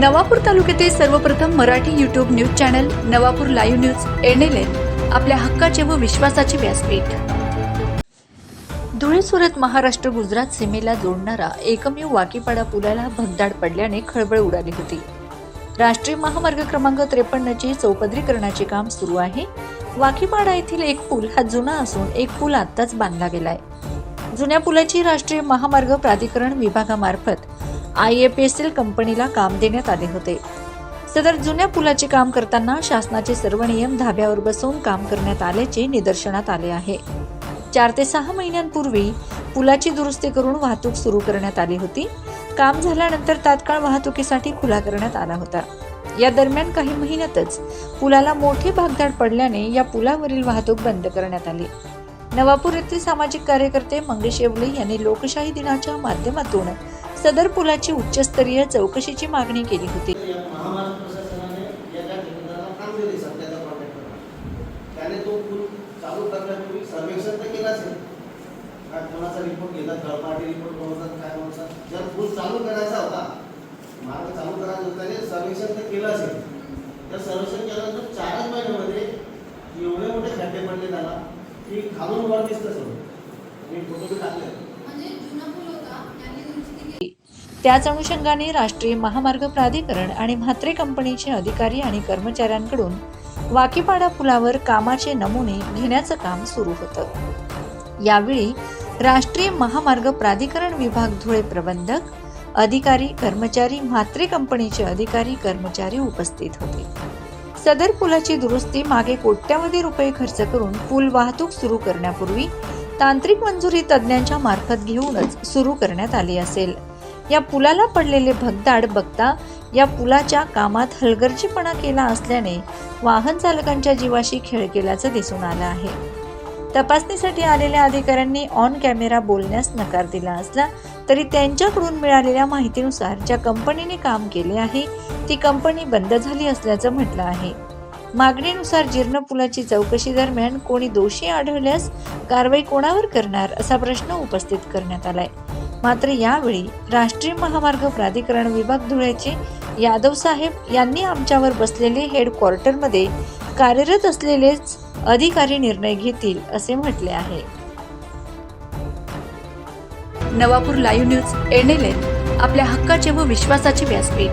नवापूर तालुक्यातील सर्वप्रथम Marathi YouTube news channel Navapur live news NLN आपल्या हक्काचे व विश्वासाचे व्यासपीठ. धुळे सुरत महाराष्ट्र गुजरात सीमेला जोडणारा एकमेव वाकीपाडा पुलाला भगदाड पडल्याने खळबळ उडाली होती. राष्ट्रीय महामार्ग क्रमांक त्रेपन्नचे चौपदरीकरणाचे काम सुरू आहे. वाकीपाडा येथील एक पूल हा जुना असून एक पूल आत्ताच बांधला गेलाय. जुन्या पुलाची राष्ट्रीय महामार्ग प्राधिकरण विभागामार्फत आय एफ एस एल कंपनीला काम देण्यात आले होते. सदर जुन्या पुलाचे काम करताना शासनाचे सर्व नियम धाब्यावर बसवून काम करण्यात आल्याचे निदर्शनात आले आहे. चार ते सहा महिन्यांपूर्वी पुलाची दुरुस्ती करून वाहतूक सुरू करण्यात आली होती. काम झाल्यानंतर तात्काळ वाहतुकीसाठी खुला करण्यात आला होता. या दरम्यान काही महिन्यातच पुलाला मोठी भागदाड पडल्याने या पुलावरील वाहतूक बंद करण्यात आली. नवापूर येथील सामाजिक कार्यकर्ते मंगेश येवले यांनी लोकशाही दिनाच्या माध्यमातून सदर पुलाची उच्चस्तरीय चौकशीची मागणी केली होती. सध्याचा त्याने तो पूल चालू तर असेल कोणाचा रिपोर्ट घेतात थर्ड पार्टी रिपोर्ट कोणाचा काय कोणाचा जर पूल चालू करायचा होता. मार्ग चालू करायचा होता त्याने सर्वेक्षण तर केलं असेल तर सर्वेक्षण केल्यानंतर चारच महिन्यामध्ये एवढे मोठे खड्डे पडले त्याला की खालून वर दिसतं सगळं मी फोटो बी टाकले म्हणजे जुना पूल होता त्यांनी दुरुस्ती केली त्याच अनुषंगाने राष्ट्रीय महामार्ग प्राधिकरण आणि म्हात्रे कंपनीचे अधिकारी आणि कर्मचाऱ्यांकडून वाकीपाडा पुलावर कामाचे नमुने घेण्याचं काम सुरू होतं. यावेळी राष्ट्रीय महामार्ग प्राधिकरण विभाग धुळे प्रबंधक अधिकारी कर्मचारी म्हात्रे कंपनीचे अधिकारी कर्मचारी उपस्थित होते. सदर पुलाची दुरुस्ती मागे कोट्यावधी रुपये खर्च करून पूल वाहतूक सुरू करण्यापूर्वी तांत्रिक मंजुरी तज्ज्ञांच्या मार्फत घेऊनच सुरू करण्यात आली असेल. या पुलाला पडलेले भगदाड बघता या पुलाच्या कामात हलगर्जीपणा केला असल्याने वाहन चालकांच्या जीवाशी खेळ केल्याचं दिसून आलं आहे. तपासणीसाठी आलेल्या अधिकाऱ्यांनी ऑन कॅमेरा बोलण्यास नकार दिला असला तरी त्यांच्याकडून मिळालेल्या माहितीनुसार ज्या कंपनीने काम केले आहे ती कंपनी बंद झाली असल्याचं म्हटलं आहे. मागणीनुसार जीर्ण पुलाची चौकशी दरम्यान कोणी दोषी आढळल्यास कारवाई कोणावर करणार असा प्रश्न उपस्थित करण्यात आलाय. मात्र यावेळी राष्ट्रीय महामार्ग प्राधिकरण विभाग धुळ्याचे यादव साहेब यांनी आमच्यावर बसलेले हेडक्वार्टरमध्ये कार्यरत असलेलेच अधिकारी निर्णय घेतील असे म्हटले आहे. Navapur live news N L N आपल्या हक्काचे व विश्वासाचे व्यासपीठ.